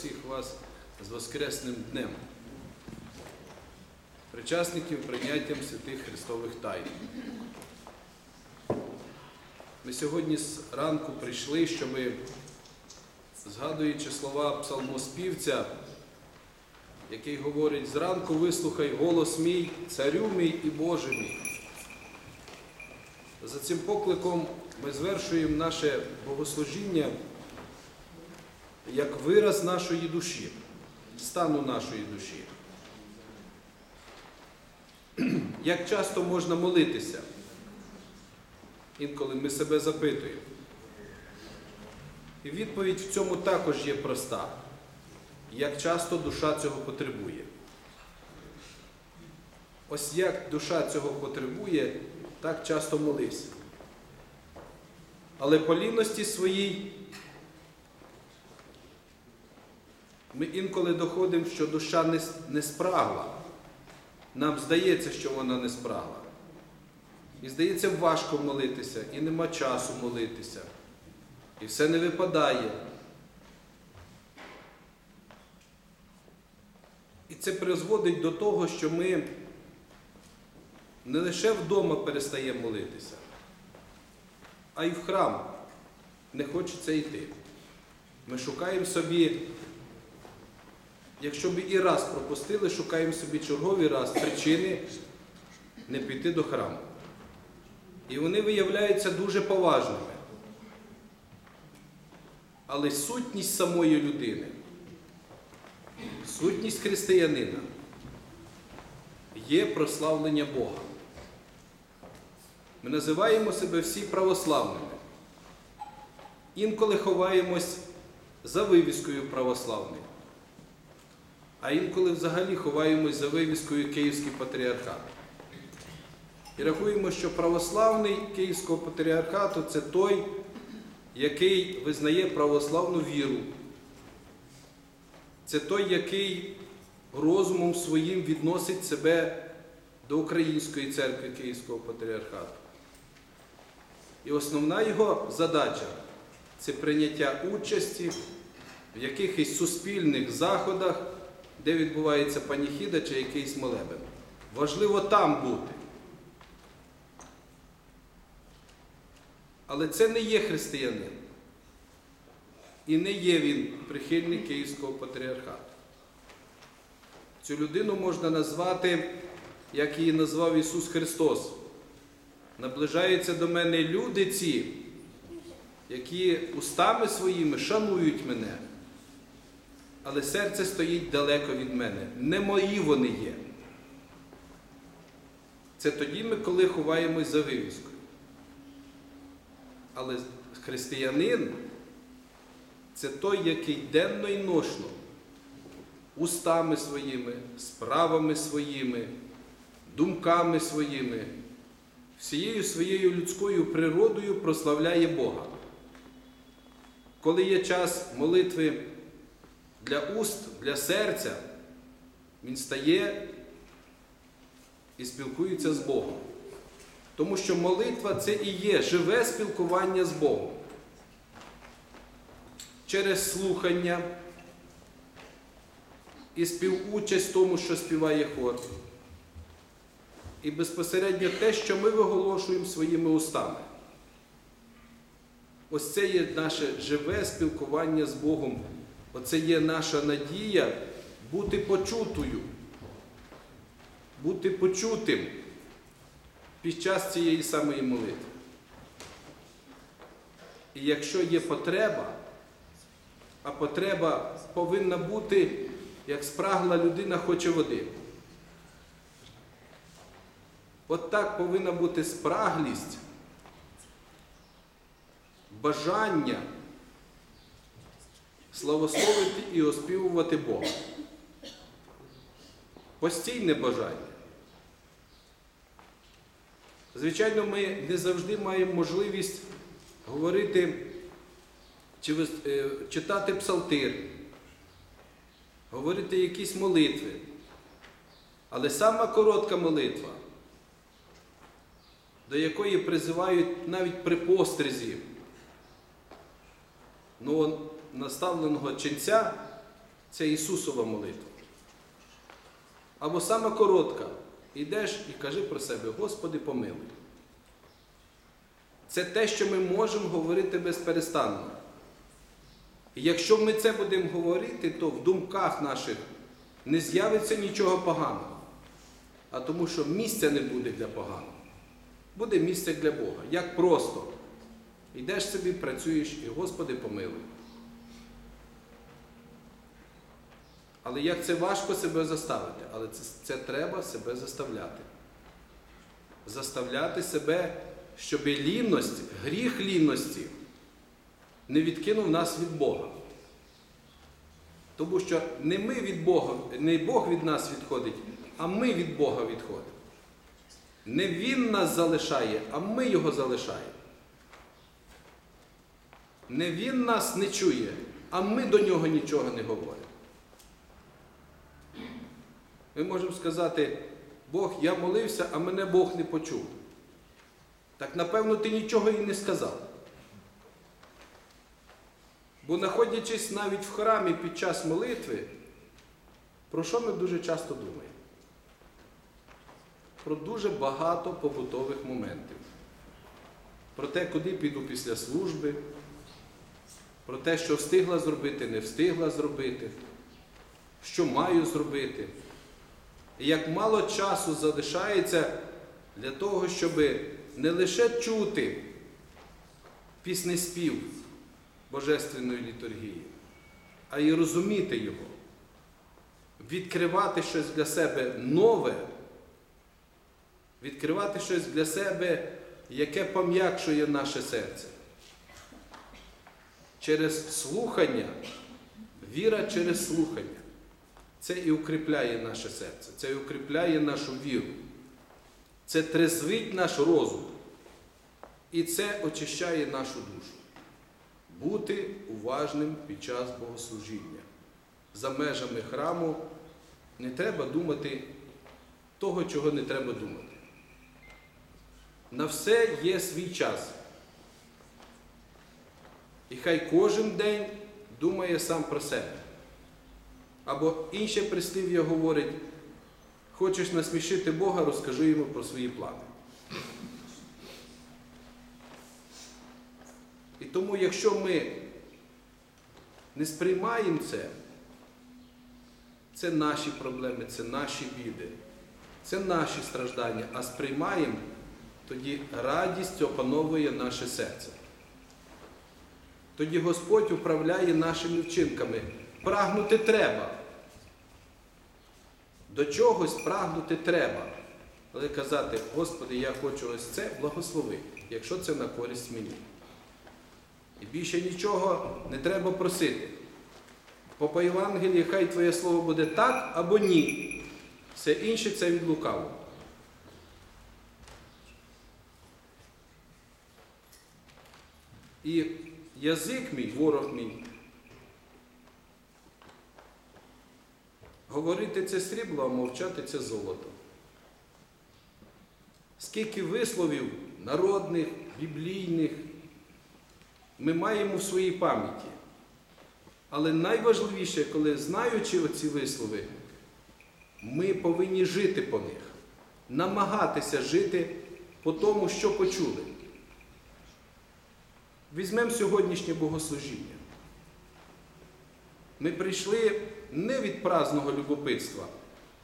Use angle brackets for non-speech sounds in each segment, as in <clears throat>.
всіх вас з Воскресним днем, причасників прийняттям святих Христових тайн. Ми сьогодні з ранку прийшли, щоб, згадуючи слова псалмоспівця, який говорить, зранку вислухай голос мій, царю мій і Боже мій. За цим покликом ми звершуємо наше богослужіння як вираз нашої душі, стану нашої душі. <clears throat> Як часто можна молитися? Інколи ми себе запитуємо. І відповідь в цьому також є проста. Як часто душа цього потребує. Ось як душа цього потребує, так часто молись. Але по лінності своїй ми інколи доходимо, що душа не, не спрагла. Нам здається, що вона не спрагла. І здається, важко молитися, і нема часу молитися. І все не випадає. І це призводить до того, що ми не лише вдома перестаємо молитися, а й в храм не хочеться йти. Ми шукаємо собі, якщо б і раз пропустили, шукаємо собі черговий раз причини не піти до храму. І вони виявляються дуже поважними. Але сутність самої людини, сутність християнина є прославлення Бога. Ми називаємо себе всі православними. Інколи ховаємось за вивіскою православний, а інколи взагалі ховаємось за вивіскою Київський патріархат. І рахуємо, що православний Київського патріархату це той, який визнає православну віру. Це той, який розумом своїм відносить себе до Української церкви Київського патріархату. І основна його задача це прийняття участі в якихось суспільних заходах, де відбувається паніхіда чи якийсь молебен. Важливо там бути. Але це не є християнин. І не є він прихильник Київського патріархату. Цю людину можна назвати, як її назвав Ісус Христос. Наближаються до мене люди ці, які устами своїми шанують мене, але серце стоїть далеко від мене. Не мої вони є. Це тоді ми, коли ховаємось за вивіскою. Але християнин це той, який денно і ношно, устами своїми, справами своїми, думками своїми, всією своєю людською природою прославляє Бога. Коли є час молитви для уст, для серця, він стає і спілкується з Богом. Тому що молитва це і є живе спілкування з Богом. Через слухання і співучасть в тому, що співає хор. І безпосередньо те, що ми виголошуємо своїми устами. Ось це є наше живе спілкування з Богом. Оце є наша надія бути почутою, бути почутим під час цієї самої молитви. І якщо є потреба, а потреба повинна бути, як спрагла людина хоче води. От так повинна бути спраглість, бажання славословити і оспівувати Бога. Постійне бажання. Звичайно, ми не завжди маємо можливість говорити чи е, читати псалтир, говорити якісь молитви. Але сама коротка молитва, до якої призивають навіть при постризі ну, наставленого ченця, це Ісусова молитва. Або саме коротка. Йдеш і кажи про себе, Господи, помилуй. Це те, що ми можемо говорити безперестанно. І якщо ми це будемо говорити, то в думках наших не з'явиться нічого поганого. А тому що місця не буде для поганого. Буде місце для Бога. Як просто. Йдеш собі, працюєш і Господи помилуй. Але як це важко себе заставити, але це, це треба себе заставляти. Заставляти себе, щоб лінність, гріх лінності не відкинув нас від Бога. Тому що не ми від Бога, не Бог від нас відходить, а ми від Бога відходимо. Не Він нас залишає, а ми Його залишаємо. Не Він нас не чує, а ми до нього нічого не говоримо. Ми можемо сказати, Бог, я молився, а мене Бог не почув. Так напевно ти нічого і не сказав. Бо знаходячись навіть в храмі під час молитви, про що ми дуже часто думаємо? Про дуже багато побутових моментів. Про те, куди піду після служби, про те, що встигла зробити, не встигла зробити, що маю зробити. Як мало часу залишається для того, щоб не лише чути піснеспів Божественної літургії, а й розуміти його, відкривати щось для себе нове, відкривати щось для себе, яке пом'якшує наше серце. Через слухання, віра через слухання. Це і укріпляє наше серце, це і укріпляє нашу віру. Це трезвить наш розум. І це очищає нашу душу. Бути уважним під час богослужіння. За межами храму не треба думати того, чого не треба думати. На все є свій час. І хай кожен день думає сам про себе. Або інше прислів'я говорить, хочеш насмішити Бога, розкажи йому про свої плани. І тому, якщо ми не сприймаємо це, це наші проблеми, це наші біди, це наші страждання, а сприймаємо, тоді радість опановує наше серце. Тоді Господь управляє нашими вчинками. Прагнути треба. До чогось прагнути треба. Але казати, Господи, я хочу ось це, благослови, якщо це на користь мені. І більше нічого не треба просити. По по Євангелії хай Твоє слово буде так або ні. Все інше це від лукавого. І язик мій, ворог мій, говорити це срібло, а мовчати це золото. Скільки висловів народних, біблійних ми маємо в своїй пам'яті. Але найважливіше, коли знаючи оці вислови, ми повинні жити по них, намагатися жити по тому, що почули. Візьмемо сьогоднішнє богослужіння. Ми прийшли не від праздного любопитства,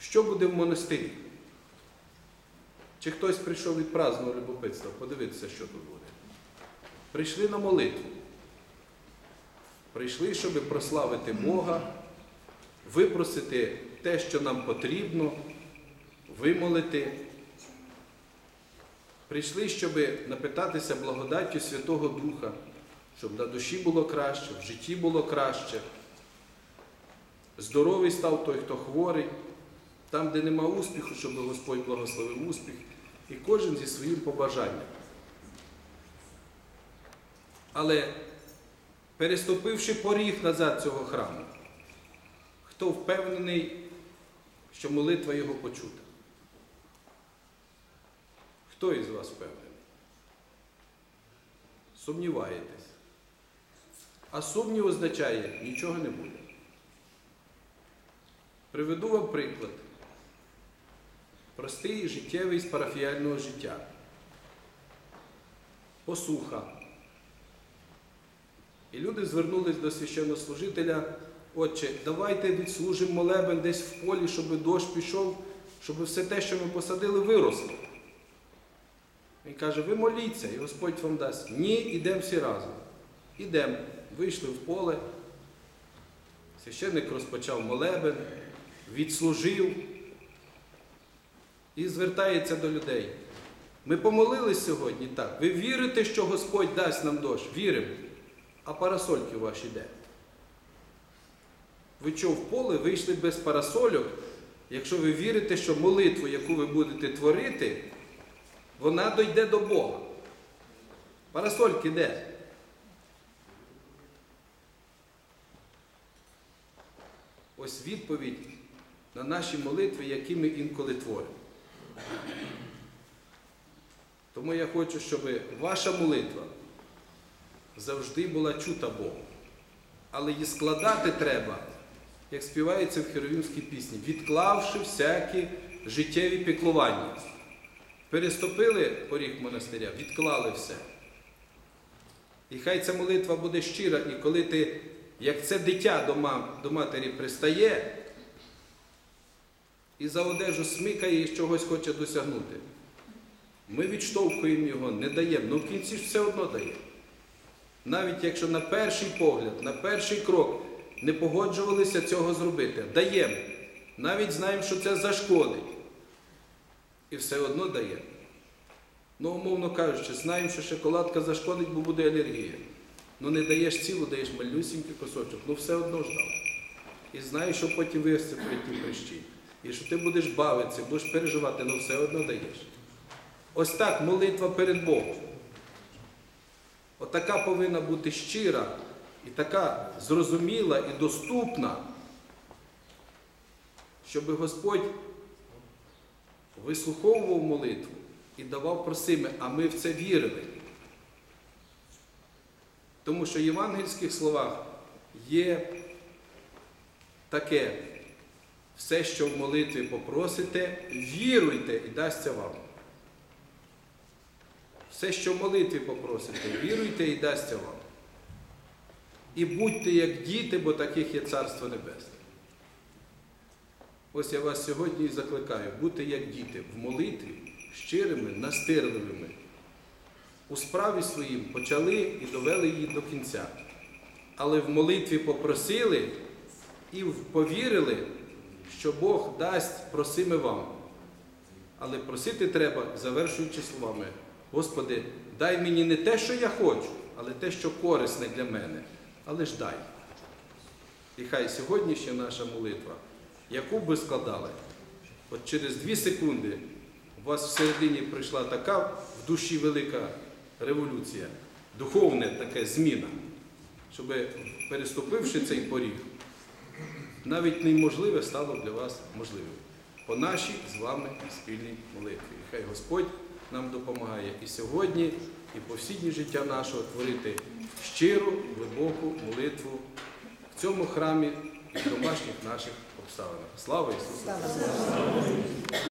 що буде в монастирі. Чи хтось прийшов від праздного любопитства? Подивитися, що тут буде. Прийшли на молитву. Прийшли, щоб прославити Бога, випросити те, що нам потрібно, вимолити. Прийшли, щоб напитатися благодаттю Святого Духа, щоб на душі було краще, в житті було краще. Здоровий став той, хто хворий, там, де нема успіху, щоб Господь благословив успіх, і кожен зі своїм побажанням. Але переступивши поріг назад цього храму, хто впевнений, що молитва його почута? Хто із вас впевнений? Сумніваєтесь. А сумнів означає, нічого не буде. Приведу вам приклад. Простий життєвий з парафіяльного життя. Посуха. І люди звернулись до священнослужителя, отче, давайте відслужимо молебен десь в полі, щоб дощ пішов, щоб все те, що ми посадили, виросло. Він каже, ви моліться, і Господь вам дасть. Ні, ідемо всі разом. Ідемо. Вийшли в поле. Священник розпочав молебен, відслужив і звертається до людей. Ми помолились сьогодні так. Ви вірите, що Господь дасть нам дощ? Віримо. А парасольки ваші де? Ви що в поле вийшли без парасольок, якщо ви вірите, що молитву, яку ви будете творити, вона дойде до Бога. Парасольки де? Ось відповідь на наші молитви, які ми інколи творимо. Тому я хочу, щоб ваша молитва завжди була чута Богом. Але її складати треба, як співається в херовімській пісні, відклавши всякі життєві піклування. Переступили поріг монастиря, відклали все. І хай ця молитва буде щира, і коли ти, як це дитя до, до матері пристає, і за одежу смикає і чогось хоче досягнути. Ми відштовхуємо його, не даємо, ну в кінці ж все одно дає. Навіть якщо на перший погляд, на перший крок не погоджувалися цього зробити, даємо. Навіть знаємо, що це зашкодить. І все одно даємо. Ну, умовно кажучи, знаємо, що шоколадка зашкодить, бо буде алергія. Ну не даєш цілу, даєш малюсінький кусочок, ну все одно ж дав. І знаєш, що потім висиплять ті прищі. І що ти будеш бавитися, будеш переживати, ну все одно даєш. Ось так молитва перед Богом. Отака повинна бути щира і така зрозуміла і доступна, щоб Господь вислуховував молитву і давав просими, а ми в це вірили. Тому що в євангельських словах є таке, все, що в молитві попросите, віруйте і дасться вам. Все, що в молитві попросите, віруйте і дасться вам. І будьте як діти, бо таких є Царство Небесне. Ось я вас сьогодні і закликаю бути як діти в молитві щирими, настирливими. У справі своїм почали і довели її до кінця. Але в молитві попросили і повірили, що Бог дасть просиме вам. Але просити треба, завершуючи словами. Господи, дай мені не те, що я хочу, але те, що корисне для мене. Але ж дай. І хай сьогоднішня наша молитва, яку б ви складали, от через дві секунди у вас всередині прийшла така в душі велика революція, духовна така зміна, щоб, переступивши цей поріг, навіть неможливе стало для вас можливим. По нашій з вами спільній молитві. Хай Господь нам допомагає і сьогодні, і по життя нашого творити щиру, глибоку молитву в цьому храмі і в домашніх наших обставинах. Слава Ісусу!